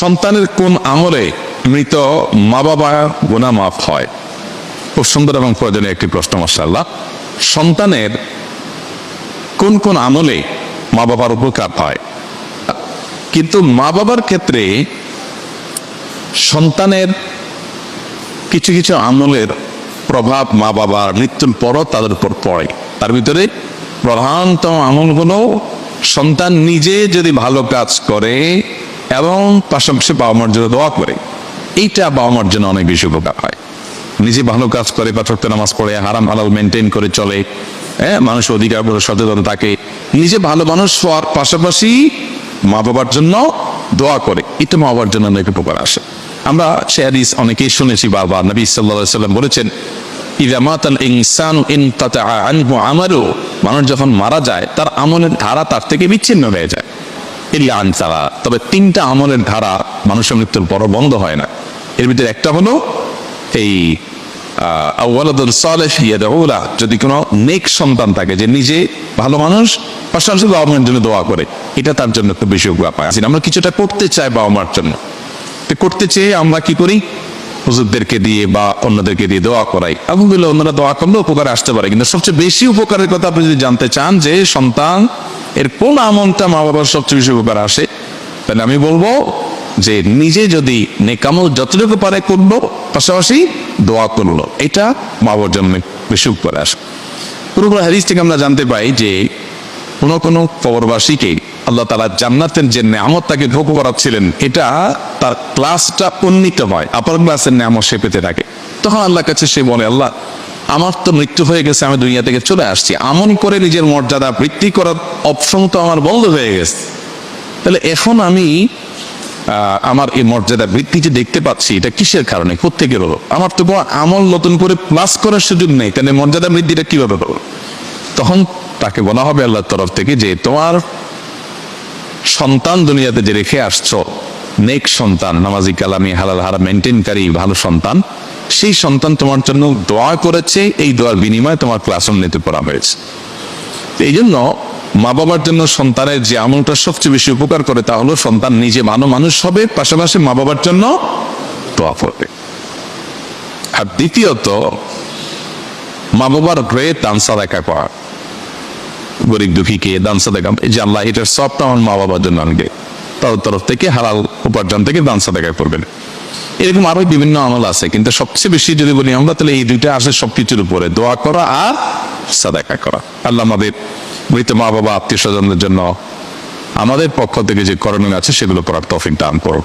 সন্তানের কোন আমলে মৃত মা বাবা গুণা মাফ হয়? খুব সুন্দর এবং প্রয়োজনীয় একটি প্রশ্ন মাসাল্লাহ সন্তানের কোন কোন আমলে মা বাবার উপকার হয়? কিন্তু মা বাবার ক্ষেত্রে সন্তানের কিছু কিছু আমলের প্রভাব মা বাবার মৃত্যুর পরও তাদের উপর পড়ে। তার ভিতরে প্রধানতম আমলগুলো সন্তান নিজে যদি ভালো কাজ করে এবং পাশাপাশি বাবা মার জন্য দোয়া করে। এইটা বাবা মার জন্য অনেক বেশি উপকার হয়। নিজে ভালো কাজ করে পাঠক নামাজ পড়ে, হারাম, হালাল মেনটেন করে চলে হ্যাঁ মানুষ অধিকার সচেতন থাকে। নিজে ভালো মানুষ হওয়ার পাশাপাশি মা বাবার জন্য দোয়া করে। এটা মা বাবার জন্য অনেক উপকার আসে। আমরা সে হাদিস অনেকেই শুনেছি বাবা নবী আলাইহি সাল্লাম বলেছেন আমালু মানুষ যখন মারা যায়, তার আমলের ধারা তার থেকে বিচ্ছিন্ন হয়ে যায়। ইল্লা আন সালা তবে তিনটা আমলের ধারা মানুষের মৃত্যুর পর বন্ধ হয় না। এর ভিতরে একটা হলো এই আউ্লাদুল সালেহ ইয়াদউলা, যদি কোনো নেক সন্তান থাকে যে নিজে ভালো মানুষ, পাশাপাশি বাবা মায়ের জন্য দোয়া করে, এটা তার জন্য খুব বেশি উপকার পায় আসলে আমরা কিছুটা করতে চাই বাবা মার জন্য। তো করতে চেয়ে আমরা কি করি? হুজুরদেরকে দিয়ে বা অন্যদেরকে দিয়ে দোয়া করাই। আলহামদুলিল্লাহ, অন্যরা দোয়া করলে উপকারে আসতে পারে। কিন্তু সবচেয়ে বেশি উপকারের কথা আপনি যদি জানতে চান যে সন্তান এর কোন আমলটা মা বাবার সবচেয়ে বেশি উপকার আসে? তাহলে আমি বলব যে নিজে যদি নেকামল যতটুকু পারে করল, পাশাপাশি দোয়া করল, এটা মা বাবার জন্য বেশি উপকারে আসে। পুরোপুরি হাদিস থেকে আমরা জানতে পাই যে কোন কোন কবরবাসীকে আল্লাহ তালা জান্নাতের যে নামত তাকে ভোগ করাচ্ছিলেন, এটা তার ক্লাসটা উন্নীত হয় আপার ক্লাসের নামও সে পেতে থাকে। তখন আল্লাহর কাছে সে বলে, আল্লাহ আমার তো মৃত্যু হয়ে গেছে, আমি দুনিয়া থেকে চলে আসছি। আমন করে নিজের মর্যাদা বৃদ্ধি করার অপশন তো আমার বন্ধ হয়ে গেছে। তাহলে এখন আমি আমার এই মর্যাদা বৃদ্ধি যে দেখতে পাচ্ছি, এটা কিসের কারণে? কোথেকে হলো? আমার তো আমল নতুন করে প্লাস করার সুযোগ নেই, তাহলে মর্যাদা বৃদ্ধিটা কীভাবে হলো? তখন তাকে বলা হবে আল্লাহর তরফ থেকে যে, তোমার সন্তান দুনিয়াতে যে রেখে আসছো, নেক সন্তান, নামাজি কালামি হালাল হারা মেনটেনকারী ভালো সন্তান সেই সন্তান তোমার জন্য দোয়া করেছে, এই দোয়ার বিনিময়ে তোমার ক্লাস নিতে পড়া হয়েছে। এই জন্য মা বাবার জন্য সন্তানের যে আমলটা সবচেয়ে বেশি উপকার করে তা হলো সন্তান নিজে ভালো মানুষ হবে, পাশাপাশি মা বাবার জন্য দোয়া করবে। আর দ্বিতীয়ত মা বাবার গ্রেট আনসার একা করা গরিব দুঃখীকে দান এই যে আল্লাহ এটার সবটা আমার মা বাবার জন্য আনবে, তার তরফ থেকে হালাল উপার্জন থেকে দান সাদাকা করবেন। এরকম আরও বিভিন্ন আমল আছে, কিন্তু সবচেয়ে বেশি যদি বলি আমরা, তাহলে এই দুইটা আসে সবকিছুর উপরে। দোয়া করা আর সাদাকা করা। আল্লাহ আমাদের মৃত মা বাবা আত্মীয় স্বজনদের জন্য আমাদের পক্ষ থেকে যে করণীয় আছে, সেগুলো করার তফিক দান করো